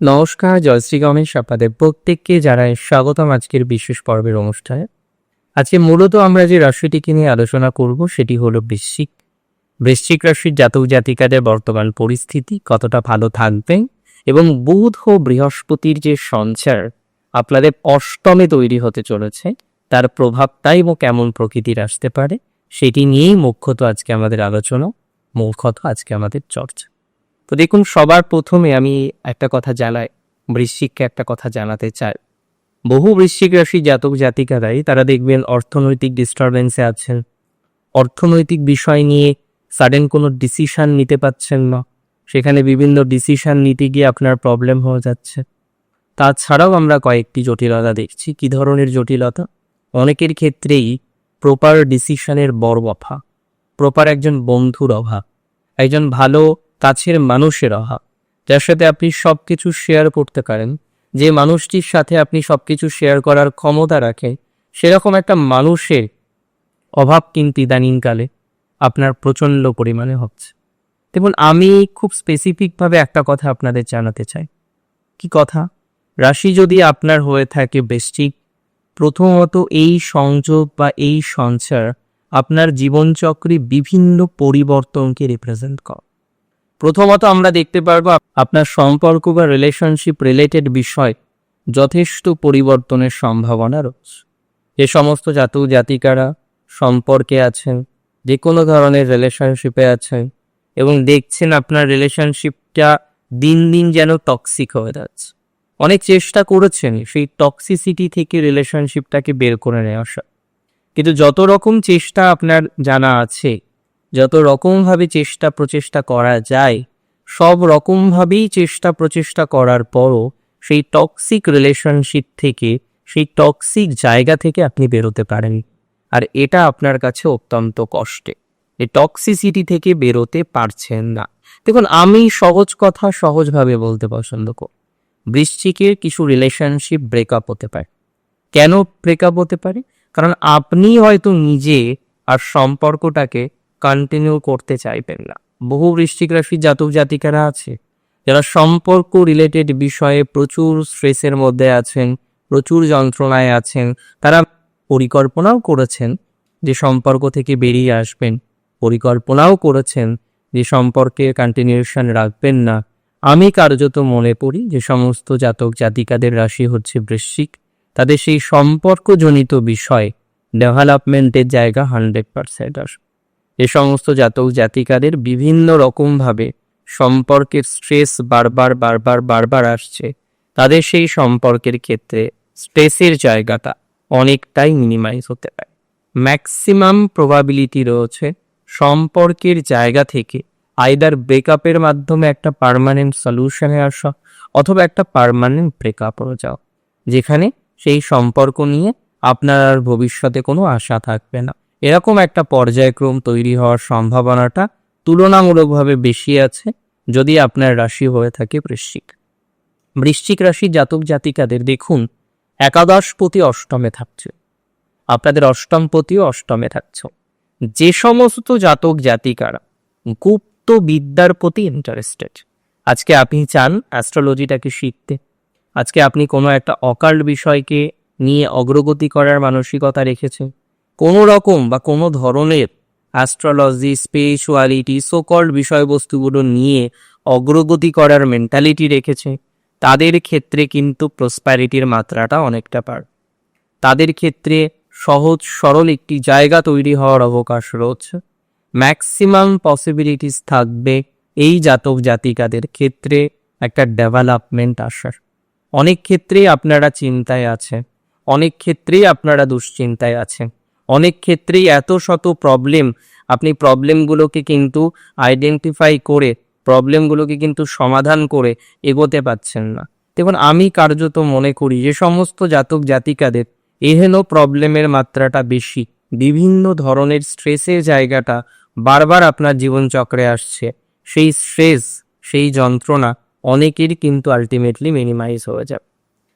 নমস্কার জয়শ্রী গণেশ আপনাদের প্রত্যেককে যারা স্বাগতম আজকের বিশেষ পর্বের অনুষ্ঠানে। আজকে মূলত আমরা যে রাশিটিকে নিয়ে আলোচনা করব সেটি হলো বৃশ্চিক। বৃশ্চিক রাশির জাতক জাতিকাদের বর্তমান পরিস্থিতি কতটা ভালো থাকবে এবং বুধ ও বৃহস্পতির যে সঞ্চার আপনাদের অষ্টমে তৈরি হতে চলেছে, তার প্রভাবটাই এবং কেমন প্রকৃতির আসতে পারে, সেটি নিয়েই মুখ্যত আজকে আমাদের আলোচনা মুখ্যত আজকে আমাদের চর্চা। তো দেখুন, সবার প্রথমে আমি একটা কথা জানাই, বৃশ্চিককে একটা কথা জানাতে চাই। বহু বৃশ্চিক রাশি জাতক জাতিকারাই, তারা দেখবেন অর্থনৈতিক ডিস্টারবেন্সে আছেন। অর্থনৈতিক বিষয় নিয়ে সাডেন কোনো ডিসিশন নিতে পারছেন না। সেখানে বিভিন্ন ডিসিশন নিতে গিয়ে আপনার প্রবলেম হয়ে যাচ্ছে। তাছাড়াও আমরা কয়েকটি জটিলতা দেখছি। কি ধরনের জটিলতা? অনেকের ক্ষেত্রেই প্রপার ডিসিশনের বড় অভাব। প্রপার একজন বন্ধুর অভাব। একজন ভালো কাছের মানুষের অভাব, যার সাথে আপনি সব কিছু শেয়ার করতে পারেন। যে মানুষটির সাথে আপনি সব কিছু শেয়ার করার ক্ষমতা রাখেন, সেরকম একটা মানুষের অভাব কিন্তু ইদানিংকালে আপনার প্রচণ্ড পরিমাণে হচ্ছে। দেখুন, আমি খুব স্পেসিফিকভাবে একটা কথা আপনাদের জানাতে চাই। কি কথা? রাশি যদি আপনার হয়ে থাকে বৃষ্টিক, প্রথমত এই সংযোগ বা এই সঞ্চার আপনার জীবনচক্রে বিভিন্ন পরিবর্তনকে রিপ্রেজেন্ট করে। প্রথমত আমরা দেখতে পারব আপনার সম্পর্ক বা রিলেশনশিপ রিলেটেড বিষয় যথেষ্ট পরিবর্তনের সম্ভাবনা রয়েছে। যে সমস্ত জাতক জাতিকারা সম্পর্কে আছেন, যে কোনো ধরনের রিলেশনশিপে আছেন এবং দেখছেন আপনার রিলেশনশিপটা দিন দিন যেন টক্সিক হয়ে যাচ্ছে। অনেক চেষ্টা করেছেন সেই টক্সিসিটি থেকে রিলেশনশিপটাকে বের করে নিয়ে আসা কিন্তু যত রকম চেষ্টা আপনার জানা আছে যত রকমভাবে চেষ্টা প্রচেষ্টা করা যায়, সব রকমভাবেই চেষ্টা প্রচেষ্টা করার পরও সেই টক্সিক রিলেশনশিপ থেকে, সেই টক্সিক জায়গা থেকে আপনি বেরোতে পারেন। আর এটা আপনার কাছে অত্যন্ত কষ্টে। এই টক্সিসিটি থেকে বেরোতে পারছেন না। দেখুন, আমি সহজ কথা সহজভাবে বলতে পছন্দ করি। বৃশ্চিকের কিছু রিলেশনশিপ ব্রেকআপ হতে পারে। কেন ব্রেকআপ হতে পারে? কারণ আপনি হয়তো নিজে আর সম্পর্কটাকে কন্টিনিউ করতে চাইবেন না। বহু বৃশ্চিক রাশির জাতক জাতিকারা আছে, যারা সম্পর্ক রিলেটেড বিষয়ে প্রচুর স্ট্রেসের মধ্যে আছেন, প্রচুর যন্ত্রণায় আছেন, তারা পরিকল্পনাও করেছেন যে সম্পর্ক থেকে বেরিয়ে আসবেন। পরিকল্পনাও করেছেন যে সম্পর্কে কন্টিনিউশন রাখবেন না। আমি কার্যত মনে করি যে সমস্ত জাতক জাতিকাদের রাশি হচ্ছে বৃশ্চিক। তাদের সেই সম্পর্কজনিত বিষয় ডেভেলপমেন্টের জায়গা হান্ড্রেড পারসেন্ট আসবে। এ সমস্ত জাতক জাতিকাদের বিভিন্ন রকমভাবে সম্পর্কের স্ট্রেস বারবার বারবার বারবার আসছে। তাদের সেই সম্পর্কের ক্ষেত্রে স্ট্রেসের জায়গাটা অনেকটাই মিনিমাইজ হতে পারে। ম্যাক্সিমাম প্রবাবিলিটি রয়েছে সম্পর্কের জায়গা থেকে আইদার ব্রেকআপের মাধ্যমে একটা পার্মানেন্ট সলিউশনে আসা অথবা একটা পারমানেন্ট ব্রেকআপ হয়ে যাও যেখানে সেই সম্পর্ক নিয়ে আপনার আর ভবিষ্যতে কোনো আশা থাকবে না। এরকম একটা পর্যায়ক্রম তৈরি হওয়ার সম্ভাবনাটা তুলনামূলকভাবে বেশি আছে যদি আপনার রাশি হয়ে থাকে বৃশ্চিক। বৃশ্চিক রাশি জাতক জাতিকাদের দেখুন একাদশ একাদশপতি অষ্টমে থাকছে। আপনাদের অষ্টম অষ্টমপতিও অষ্টমে থাকছে। যে সমস্ত জাতক জাতিকারা গুপ্ত বিদ্যার প্রতি ইন্টারেস্টেড আজকে আপনি চান অ্যাস্ট্রোলজিটাকে শিখতে। আজকে আপনি কোনো একটা অকাল্ট বিষয়কে নিয়ে অগ্রগতি করার মানসিকতা রেখেছেন। কোনো রকম বা কোনো ধরনের অ্যাস্ট্রোলজি স্পেশুয়ালিটি সোকল্ড বিষয়বস্তুগুলো নিয়ে অগ্রগতি করার মেন্টালিটি রেখেছে, তাদের ক্ষেত্রে কিন্তু প্রসপ্যারিটির মাত্রাটা অনেকটা পার। তাদের ক্ষেত্রে সহজ, সরল একটি জায়গা তৈরি হওয়ার অবকাশ রয়েছে। ম্যাক্সিমাম পসিবিলিটিস থাকবে এই জাতক জাতিকাদের ক্ষেত্রে একটা ডেভেলপমেন্ট আসার। অনেক ক্ষেত্রেই আপনারা চিন্তায় আছেন, অনেক ক্ষেত্রেই আপনারা দুশ্চিন্তায় আছেন। অনেক ক্ষেত্রেই এত শত প্রবলেম আপনি প্রবলেমগুলোকে কিন্তু আইডেন্টিফাই করে প্রবলেমগুলোকে কিন্তু সমাধান করে এগোতে পারছেন না। দেখুন, আমি কার্যত মনে করি যে সমস্ত জাতক জাতিকাদের এহেন প্রবলেমের মাত্রাটা বেশি। বিভিন্ন ধরনের স্ট্রেসের জায়গাটা বারবার আপনার জীবনচক্রে আসছে। সেই স্ট্রেস সেই যন্ত্রণা অনেকেরই কিন্তু আলটিমেটলি মিনিমাইজ হয়ে যাবে।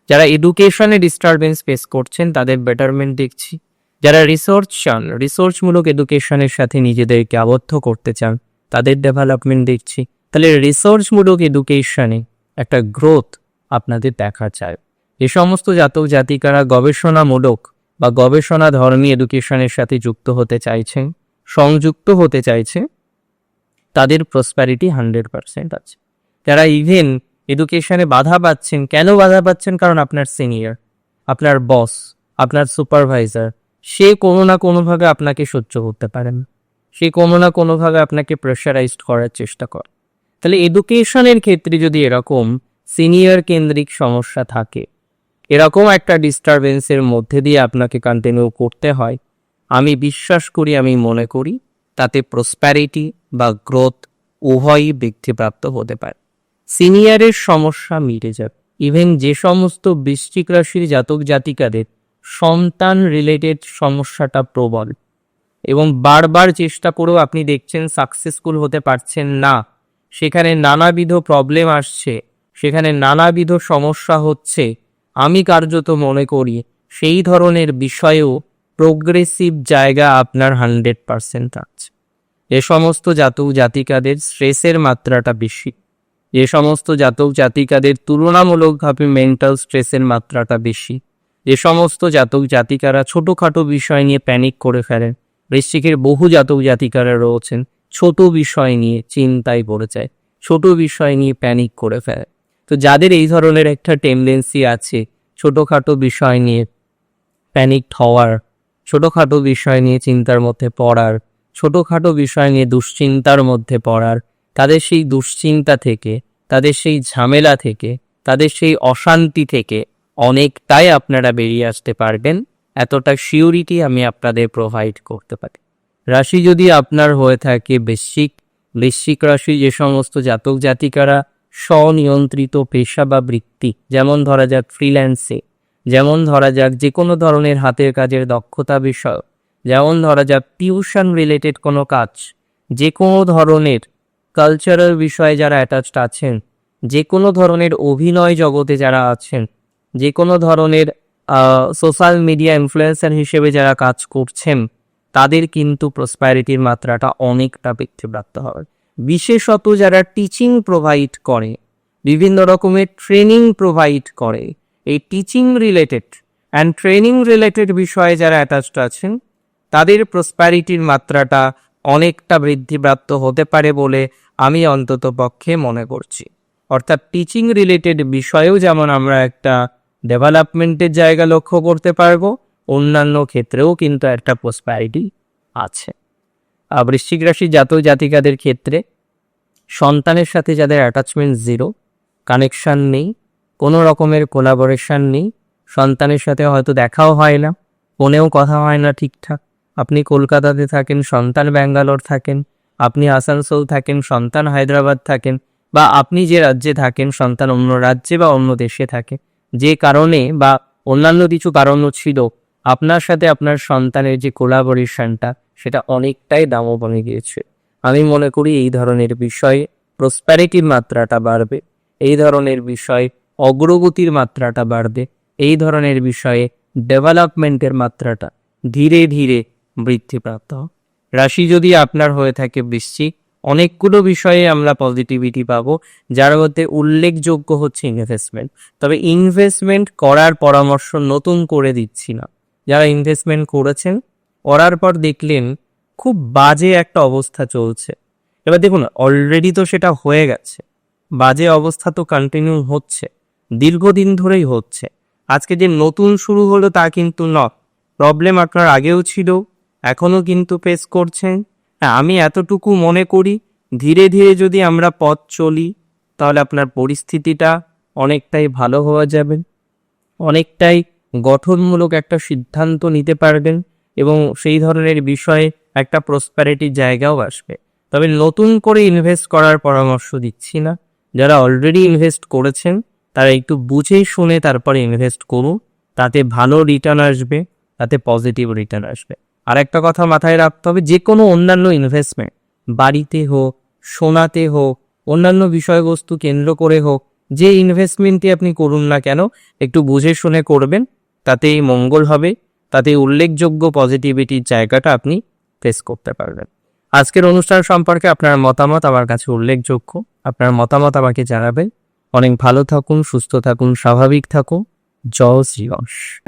যারা এডুকেশনে ডিস্টারবেন্স ফেস করছেন, তাদের বেটারমেন্ট দেখছি। যারা রিসার্চ চান রিসার্চমূলক এডুকেশনের সাথে নিজেদেরকে আবদ্ধ করতে চান, তাদের ডেভেলপমেন্ট দেখছি। তাহলে রিসার্চমূলক এডুকেশনে একটা গ্রোথ আপনাদের দেখা চায় এ সমস্ত জাতক জাতিকারা গবেষণামূলক বা গবেষণা ধর্মী এডুকেশনের সাথে যুক্ত হতে চাইছেন, সংযুক্ত হতে চাইছে তাদের প্রসপ্যারিটি হান্ড্রেড পার্সেন্ট আছে। যারা ইভেন এডুকেশনে বাধা পাচ্ছেন, কেন বাধা পাচ্ছেন? কারণ আপনার সিনিয়র আপনার বস আপনার সুপারভাইজার সে কোনো না কোনোভাবে আপনাকে সহ্য করতে পারেন সে কোনো না কোনোভাবে আপনাকে প্রেশারাইজড করার চেষ্টা করে। তাহলে এডুকেশনের ক্ষেত্রে যদি এরকম সিনিয়র কেন্দ্রিক সমস্যা থাকে, এরকম একটা ডিস্টারবেন্সের মধ্যে দিয়ে আপনাকে কন্টিনিউ করতে হয়, আমি বিশ্বাস করি, আমি মনে করি তাতে প্রসপ্যারিটি বা গ্রোথ উভয়ই বৃদ্ধিপ্রাপ্ত হতে পারে। সিনিয়রের সমস্যা মিটে যাবে। ইভেন যে সমস্ত বৃশ্চিক রাশির জাতক জাতিকাদের সন্তান রিলেটেড সমস্যাটা প্রবল এবং বারবার চেষ্টা করেও আপনি দেখছেন সাকসেসফুল হতে পারছেন না। সেখানে নানাবিধ প্রবলেম আসছে, সেখানে নানাবিধ সমস্যা হচ্ছে। আমি কার্যত মনে করি সেই ধরনের বিষয়েও প্রোগ্রেসিভ জায়গা আপনার হান্ড্রেড পারসেন্ট আছে। এ সমস্ত জাতক জাতিকাদের স্ট্রেসের মাত্রাটা বেশি। যে সমস্ত জাতক জাতিকাদের তুলনামূলকভাবে মেন্টাল স্ট্রেসের মাত্রাটা বেশি। যে সমস্ত জাতক জাতিকারা ছোটোখাটো বিষয় নিয়ে প্যানিক করে ফেলেন বৃশ্চিকের বহু জাতক জাতিকারা রয়েছেন, ছোট বিষয় নিয়ে চিন্তায় পড়ে যায়, ছোট বিষয় নিয়ে প্যানিক করে ফেলে। তো যাদের এই ধরনের একটা টেন্ডেন্সি আছে, ছোটোখাটো বিষয় নিয়ে প্যানিক হওয়ার, ছোটোখাটো বিষয় নিয়ে চিন্তার মধ্যে পড়ার, ছোটোখাটো বিষয় নিয়ে দুশ্চিন্তার মধ্যে পড়ার, তাদের সেই দুশ্চিন্তা থেকে, তাদের সেই ঝামেলা থেকে, তাদের সেই অশান্তি থেকে অনেকটাই আপনারা বেরিয়ে আসতে পারবেন। এতটা সিউরিটি আমি আপনাদের প্রোভাইড করতে পারি। রাশি যদি আপনার হয়ে থাকে বৃশ্চিক বৃশ্চিক রাশি যে সমস্ত জাতক জাতিকারা স্বনিয়ন্ত্রিত পেশা বা বৃত্তি, যেমন ধরা যাক ফ্রিল্যান্সে যেমন ধরা যাক যে কোনো ধরনের হাতের কাজের দক্ষতা বিষয় যেমন ধরা যাক টিউশন রিলেটেড কোনো কাজ, যে কোনো ধরনের কালচারাল বিষয়ে যারা অ্যাটাচড আছেন, যে কোনো ধরনের অভিনয় জগতে যারা আছেন যে কোনো ধরনের সোশ্যাল মিডিয়া ইনফ্লুয়েন্সার হিসেবে যারা কাজ করছেন, তাদের কিন্তু প্রসপ্যারিটির মাত্রাটা অনেকটা বৃদ্ধিপ্রাপ্ত হবে। বিশেষত যারা টিচিং প্রোভাইড করে, বিভিন্ন রকমের ট্রেনিং প্রোভাইড করে, এই teaching related and training related বিষয়ে যারা অ্যাটাচড আছেন, তাদের প্রসপ্যারিটির মাত্রাটা অনেকটা বৃদ্ধিপ্রাপ্ত হতে পারে বলে আমি অন্তত পক্ষে মনে করছি। অর্থাৎ টিচিং রিলেটেড বিষয়েও যেমন আমরা একটা ডেভেলপমেন্টের জায়গা লক্ষ্য করতে পারব। অন্যান্য ক্ষেত্রেও কিন্তু একটা প্রসপ্যারিটি আছে। আর বৃশ্চিক রাশি জাতক জাতিকাদের ক্ষেত্রে সন্তানের সাথে যাদের অ্যাটাচমেন্ট জিরো কানেকশান নেই, কোনো রকমের কোলাবোরেশন নেই, সন্তানের সাথে হয়তো দেখাও হয় না, ফোনেও কথা হয় না ঠিকঠাক। আপনি কলকাতাতে থাকেন, সন্তান ব্যাঙ্গালোর থাকেন, আপনি আসানসোল থাকেন, সন্তান হায়দ্রাবাদ থাকেন, বা আপনি যে রাজ্যে থাকেন, সন্তান অন্য রাজ্যে বা অন্য দেশে থাকে যে কারণে বা অন্যান্য কিছু কারণও ছিল, আপনার সাথে আপনার সন্তানের যে কোলাবোরেশনটা সেটা অনেকটাই দামও বনে গিয়েছে। আমি মনে করি এই ধরনের বিষয়ে প্রসপ্যারিটির মাত্রাটা বাড়বে, এই ধরনের বিষয়ে অগ্রগতির মাত্রাটা বাড়বে, এই ধরনের বিষয়ে ডেভেলপমেন্টের মাত্রাটা ধীরে ধীরে বৃদ্ধিপ্রাপ্ত রাশি যদি আপনার হয়ে থাকে বৃশ্চিক অনেকগুলো বিষয়ে আমরা পজিটিভিটি পাবো, যার মধ্যে উল্লেখযোগ্য হচ্ছে ইনভেস্টমেন্ট তবে ইনভেস্টমেন্ট করার পরামর্শ নতুন করে দিচ্ছি না। যারা ইনভেস্টমেন্ট করেছেন, করার পর দেখলেন খুব বাজে একটা অবস্থা চলছে। এবার দেখুন অলরেডি তো সেটা হয়ে গেছে। বাজে অবস্থা তো কন্টিনিউ হচ্ছে। দীর্ঘদিন ধরেই হচ্ছে। আজকে যে নতুন শুরু হলো তা কিন্তু ন প্রবলেম আপনার আগেও ছিল, এখনও কিন্তু ফেস করছেন। হ্যাঁ আমি এতটুকু মনে করি, ধীরে ধীরে যদি আমরা পথ চলি, তাহলে আপনার পরিস্থিতিটা অনেকটাই ভালো হওয়া যাবে। অনেকটাই গঠনমূলক একটা সিদ্ধান্ত নিতে পারবেন এবং সেই ধরনের বিষয়ে একটা প্রসপ্যারিটির জায়গাও আসবে। তবে নতুন করে ইনভেস্ট করার পরামর্শ দিচ্ছি না। যারা অলরেডি ইনভেস্ট করেছেন, তারা একটু বুঝে শুনে তারপরে ইনভেস্ট করুন। তাতে ভালো রিটার্ন আসবে, তাতে পজিটিভ রিটার্ন আসবে। আর একটা কথা মাথায় রাখতে হবে যে কোনো অন্যান্য ইনভেস্টমেন্ট বাড়িতে হোক, সোনাতে হোক, অন্যান্য বিষয়বস্তু কেন্দ্র করে হোক, যে ইনভেস্টমেন্টই আপনি করুন না কেন, একটু বুঝে শুনে করবেন, তাতেই মঙ্গল হবে তাতে উল্লেখযোগ্য পজিটিভিটির জায়গাটা আপনি ফেস করতে পারবেন। আজকের অনুষ্ঠান সম্পর্কে আপনার মতামত আমার কাছে উল্লেখযোগ্য। আপনার মতামত আমাকে জানাবেন। অনেক ভালো থাকুন, সুস্থ থাকুন, স্বাভাবিক থাকুন। জয় শ্রীগণেশ